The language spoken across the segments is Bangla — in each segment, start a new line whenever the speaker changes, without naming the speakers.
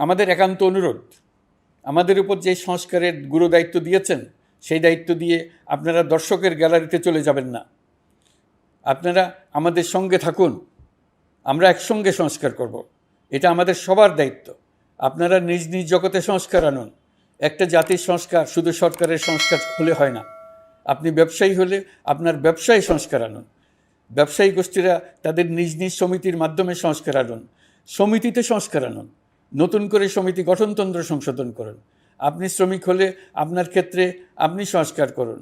আমাদের একান্ত অনুরোধ, আমাদের উপর যে সংস্কারের গুরু দায়িত্ব দিয়েছেন, সেই দায়িত্ব দিয়ে আপনারা দর্শকের গ্যালারিতে চলে যাবেন না। আপনারা আমাদের সঙ্গে থাকুন, আমরা একসঙ্গে সংস্কার করব। এটা আমাদের সবার দায়িত্ব। আপনারা নিজ নিজ জগতে সংস্কার আনুন। একটা জাতির সংস্কার শুধু সরকারের সংস্কার হলে হয় না। আপনি ব্যবসায়ী হলে আপনার ব্যবসায়ী সংস্কার আনুন। ব্যবসায়ী গোষ্ঠীরা তাদের নিজ নিজ সমিতির মাধ্যমে সংস্কার আনুন। সমিতিতে সংস্কার আনুন। নতুন করে সমিতি গঠনতন্ত্র সংশোধন করুন। আপনি শ্রমিক হলে আপনার ক্ষেত্রে আপনি সংস্কার করুন।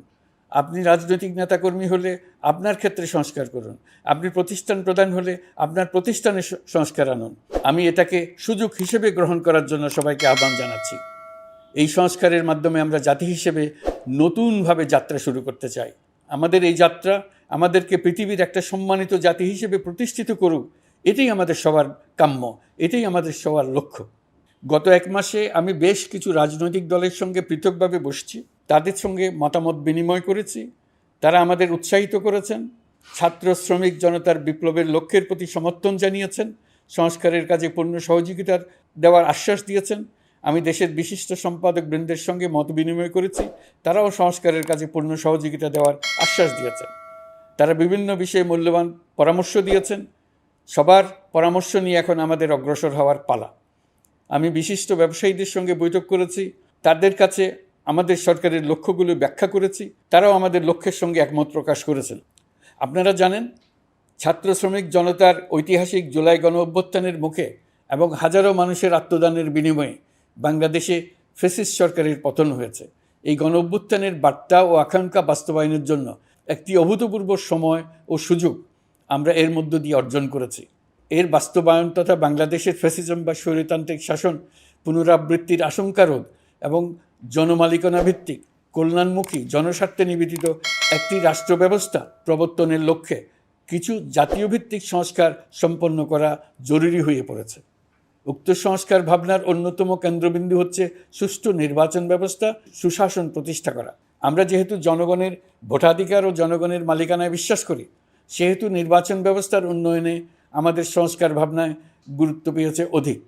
আপনি রাজনৈতিক নেতাকর্মী হলে আপনার ক্ষেত্রে সংস্কার করুন। আপনি প্রতিষ্ঠান প্রধান হলে আপনার প্রতিষ্ঠানে সংস্কার আনুন। আমি এটাকে সুযোগ হিসেবে গ্রহণ করার জন্য সবাইকে আহ্বান জানাচ্ছি। এই সংস্কারের মাধ্যমে আমরা জাতি হিসেবে নতুনভাবে যাত্রা শুরু করতে চাই। আমাদের এই যাত্রা আমাদেরকে পৃথিবীর একটা সম্মানিত জাতি হিসেবে প্রতিষ্ঠিত করুক, এটাই আমাদের সবার কাম্য। এটাই আমাদের সবার লক্ষ্য। গত এক মাসে আমি বেশ কিছু রাজনৈতিক দলের সঙ্গে পৃথকভাবে বসছি। তাদের সঙ্গে মতামত বিনিময় করেছি। তারা আমাদের উৎসাহিত করেছেন। ছাত্র শ্রমিক জনতার বিপ্লবের লক্ষ্যের প্রতি সমর্থন জানিয়েছেন। সংস্কারের কাজে পূর্ণ সহযোগিতার দেওয়ার আশ্বাস দিয়েছেন। আমি দেশের বিশিষ্ট সম্পাদক বৃন্দের সঙ্গে মত বিনিময় করেছি। তারাও সংস্কারের কাজে পূর্ণ সহযোগিতা দেওয়ার আশ্বাস দিয়েছেন। তারা বিভিন্ন বিষয়ে মূল্যবান পরামর্শ দিয়েছেন। সবার পরামর্শ নিয়ে এখন আমাদের অগ্রসর হওয়ার পালা। আমি বিশিষ্ট ব্যবসায়ীদের সঙ্গে বৈঠক করেছি, তাদের কাছে আমাদের সরকারের লক্ষ্যগুলো ব্যাখ্যা করেছি, তারাও আমাদের লক্ষ্যের সঙ্গে একমত প্রকাশ করেছেন। আপনারা জানেন, ছাত্র শ্রমিক জনতার ঐতিহাসিক জুলাই গণ অভ্যুত্থানের মুখে এবং হাজারো মানুষের আত্মদানের বিনিময়ে বাংলাদেশে ফেসিস সরকারের পতন হয়েছে। এই গণ অভ্যুত্থানের বার্তা ও আকাঙ্ক্ষা বাস্তবায়নের জন্য একটি অভূতপূর্ব সময় ও সুযোগ আমরা এর মধ্য দিয়ে অর্জন করেছি। এর বাস্তবায়ন তথা বাংলাদেশের ফ্যাসিজম বা স্বৈরতান্ত্রিক শাসন পুনরাবৃত্তির আশঙ্কা রোধ এবং জনমালিকানা ভিত্তিক কল্যাণমুখী, জনস্বার্থে নিবেদিত একটি রাষ্ট্র ব্যবস্থা প্রবর্তনের লক্ষ্যে কিছু জাতীয় ভিত্তিক সংস্কার সম্পন্ন করা জরুরি হয়ে পড়েছে। উক্ত সংস্কার ভাবনার অন্যতম কেন্দ্রবিন্দু হচ্ছে সুষ্ঠু নির্বাচন ব্যবস্থা, সুশাসন প্রতিষ্ঠা করা। আমরা যেহেতু জনগণের ভোটাধিকার ও জনগণের মালিকানায় বিশ্বাস করি সেহেতু নির্বাচন ব্যবস্থার উন্নয়নে আমাদের সংস্কার ভাবনায় গুরুত্ব পেয়েছে অধিক।